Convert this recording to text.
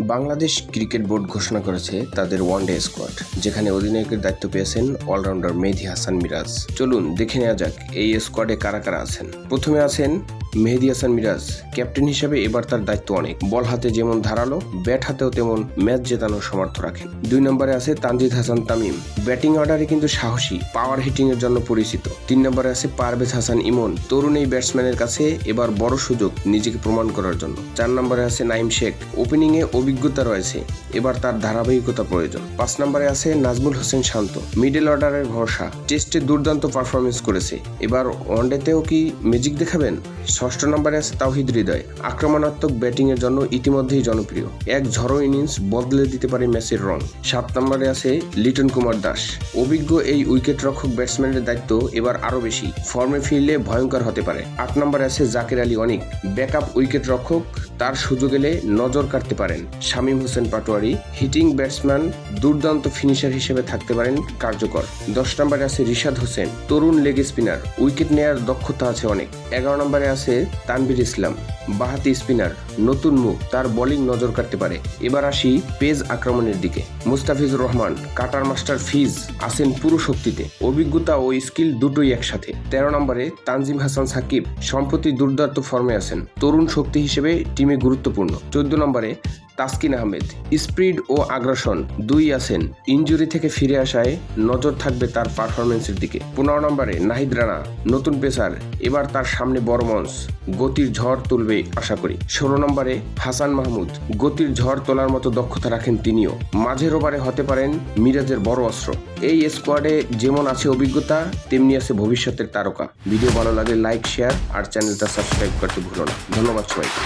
Bangladesh cricket board ঘোষণা করেছে তাদের ওয়ান ডে স্কোয়াড যেখানে অধিনায়কের দায়িত্ব পেয়েছেন অলরাউন্ডার মেহদি হাসান মিরাজ। চলুন দেখে নেওয়া যাক এই স্কোয়াডে কারা কারা আছেন। প্রথমে আছেন মেহেদি হাসান মিরাজ ক্যাপ্টেন হিসেবে এবার তার দায়িত্ব অনেক। বল হাতে যেমন ধারালো, ব্যাট হাতেও তেমন ম্যাচ জেতানোর সমর্থ রাখেন। দুই নম্বরে আছে তানজিদ হাসান তামিম। ব্যাটিং অর্ডারে কিন্তু সাহসী, পাওয়ার হিটিং এর জন্য পরিচিত। তিন নম্বরে আছে পারভেজ হাসান ইমন। তরুণ এই ব্যাটসম্যানের কাছে এবার বড় সুযোগ নিজেকে প্রমাণ করার জন্য। চার নম্বরে আছে নাইম শেখ। ওপেনিং এ অভিজ্ঞতা রয়েছে, এবার তার ধারাবাহিকতা প্রয়োজন। পাঁচ নম্বরে আছে নাজমুল হোসেন শান্ত। মিডল অর্ডারের ভরসা, টেস্টে দুর্দান্ত পারফরমেন্স করেছে। এবার ওয়ানডেতেও কি ম্যাজিক দেখাবেন? ষষ্ঠ নম্বরে আছে তাওহিদ হৃদয়। আক্রমণাত্মক ব্যাটিংয়ের জন্য ইতিমধ্যেই জনপ্রিয়। এক ঝড়ো ইনিংস বদলে দিতে পারে ম্যাচের রং। সাত নম্বরে আছে লিটন কুমার দাস। অভিজ্ঞ এই উইকেট রক্ষক ব্যাটসম্যানের দায়িত্ব এবার আরও বেশি। ফর্মে ফিরলে ভয়ঙ্কর হতে পারে। আট নম্বরে আছে জাকির আলী অনিক। ব্যাকআপ উইকেট রক্ষক তার সুযোগ এলে নজর কাটতে পারেন। শামীম হোসেন পাটোয়ারি, হিটিং ব্যাটসম্যান, দুর্দান্ত ফিনিশার হিসেবে থাকতে পারেন কার্যকর। দশ নম্বরে আছে রিশাদ হোসেন, তরুণ লেগ স্পিনার। উইকেট নেয়ার দক্ষতা আছে অনেক। এগারো নম্বরে আছে তানবির ইসলাম, বাহাতি স্পিনার, নতুন মুখ, তার বোলিং নজর কাটতে পারে। এবার আসি পেজ আক্রমণের দিকে। মুস্তাফিজুর রহমান, কাটার মাস্টার ফিজ আছেন পুরো শক্তিতে। অভিজ্ঞতা ও স্কিল দুটোই একসাথে। তেরো নম্বরে তানজিম হাসান সাকিব, সম্প্রতি দুর্দান্ত ফর্মে আছেন। তরুণ শক্তি হিসেবে টিমে গুরুত্বপূর্ণ। চোদ্দ নম্বরে তাসকিন আহমেদ, স্পিড ও আগ্রাসন দুই আছেন। ইনজুরি থেকে ফিরে আসায় নজর থাকবে তার পারফরমেন্সের দিকে। পনেরো নম্বরে নাহিদ রানা, নতুন পেসার, এবার তার সামনে বড় মঞ্চ। গতির ঝড় তুলবে আশা করি। ষোলো নম্বরে হাসান মাহমুদ, গতির ঝড় তোলার মতো দক্ষতা রাখেন তিনিও। মাঝের ওভারে হতে পারেন মিরাজের বড় অস্ত্র। এই স্কোয়াডে যেমন আছে অভিজ্ঞতা, তেমনি আছে ভবিষ্যতের তারকা। ভিডিও ভালো লাগলে লাইক শেয়ার আর চ্যানেলটা সাবস্ক্রাইব করতে ভুলো না। ধন্যবাদ সবাইকে।